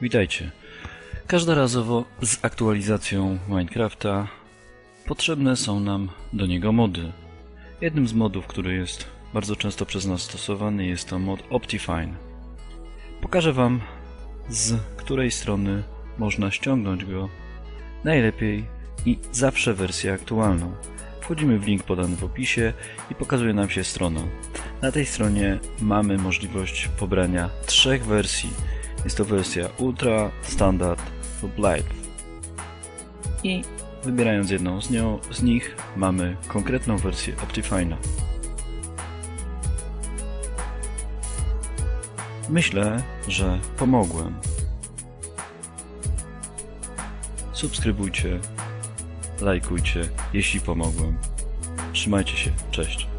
Witajcie. Każdorazowo z aktualizacją Minecrafta potrzebne są nam do niego mody. Jednym z modów, który jest bardzo często przez nas stosowany jest to mod Optifine. Pokażę Wam z której strony można ściągnąć go najlepiej i zawsze wersję aktualną. Wchodzimy w link podany w opisie i pokazuje nam się strona. Na tej stronie mamy możliwość pobrania trzech wersji. Jest to wersja Ultra, Standard lub Light. I wybierając jedną z, nią, z nich mamy konkretną wersję Optifine'a. Myślę, że pomogłem. Subskrybujcie, lajkujcie, jeśli pomogłem. Trzymajcie się, cześć.